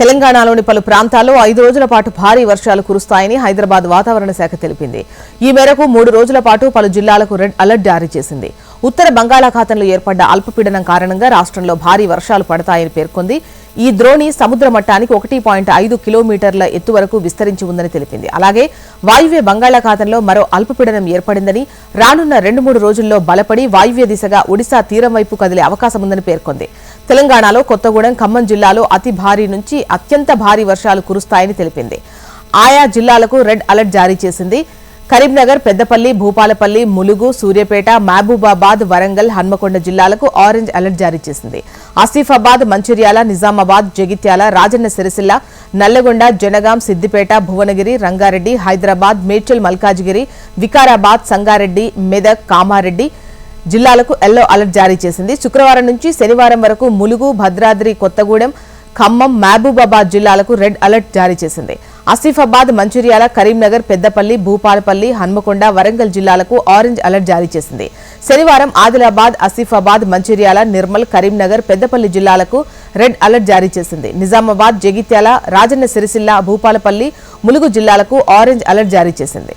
తెలంగాణలోని పలు ప్రాంతాల్లో ఐదు రోజుల పాటు భారీ వర్షాలు కురుస్తాయని హైదరాబాద్ వాతావరణ శాఖ తెలిపింది. ఈ మేరకు మూడు రోజుల పాటు పలు జిల్లాలకు రెడ్ అలర్ట్ జారీ చేసింది. ఉత్తర బంగాళాఖాతంలో ఏర్పడ్డ అల్పపీడనం కారణంగా రాష్ట్రంలో భారీ వర్షాలు పడతాయని పేర్కొంది. ఈ ద్రోణి సముద్ర మట్టానికి ఒకటి పాయింట్ ఐదు కిలోమీటర్ల ఎత్తు వరకు విస్తరించి ఉందని తెలిపింది. అలాగే వాయువ్య బంగాళాఖాతంలో మరో అల్పపీడనం ఏర్పడిందని రానున్న రెండు మూడు రోజుల్లో బలపడి వాయువ్య దిశగా ఒడిశా తీరం వైపు కదిలే అవకాశం ఉందని పేర్కొంది. తెలంగాణలో కొత్తగూడెం ఖమ్మం జిల్లాలో అతి భారీ నుంచి అత్యంత భారీ వర్షాలు కురుస్తాయని తెలిపింది. ఆయా జిల్లాలకు రెడ్ అలర్ట్ జారీ చేసింది. కరీంనగర్ పెద్దపల్లి భూపాలపల్లి ములుగు సూర్యాపేట మహబూబాబాద్ వరంగల్ హన్మకొండ జిల్లాలకు ఆరెంజ్ అలర్ట్ జారీ చేసింది. ఆసిఫాబాద్ మంచిర్యాల నిజామాబాద్ జగిత్యాల రాజన్న సిరిసిల్ల నల్లగొండ జనగాం సిద్దిపేట భువనగిరి రంగారెడ్డి హైదరాబాద్ మేడ్చల్ మల్కాజిగిరి వికారాబాద్ సంగారెడ్డి మెదక్ కామారెడ్డి జిల్లాలకు ఎల్లో అలర్ట్ జారీ చేసింది. శుక్రవారం నుంచి శనివారం వరకు ములుగు భద్రాద్రి కొత్తగూడెం ఖమ్మం మహబూబాబాద్ జిల్లాలకు రెడ్ అలర్ట్ జారీ చేసింది. ఆసిఫాబాద్ మంచిర్యాల కరీంనగర్ పెద్దపల్లి భూపాలపల్లి హన్మకొండ వరంగల్ జిల్లాలకు ఆరెంజ్ అలర్ట్ జారీ చేసింది. శనివారం ఆదిలాబాద్ ఆసిఫాబాద్ మంచిర్యాల నిర్మల్ కరీంనగర్ పెద్దపల్లి జిల్లాలకు రెడ్ అలర్ట్ జారీ చేసింది. నిజామాబాద్ జగిత్యాల రాజన్న సిరిసిల్ల భూపాలపల్లి ములుగు జిల్లాలకు ఆరెంజ్ అలర్ట్ జారీ చేసింది.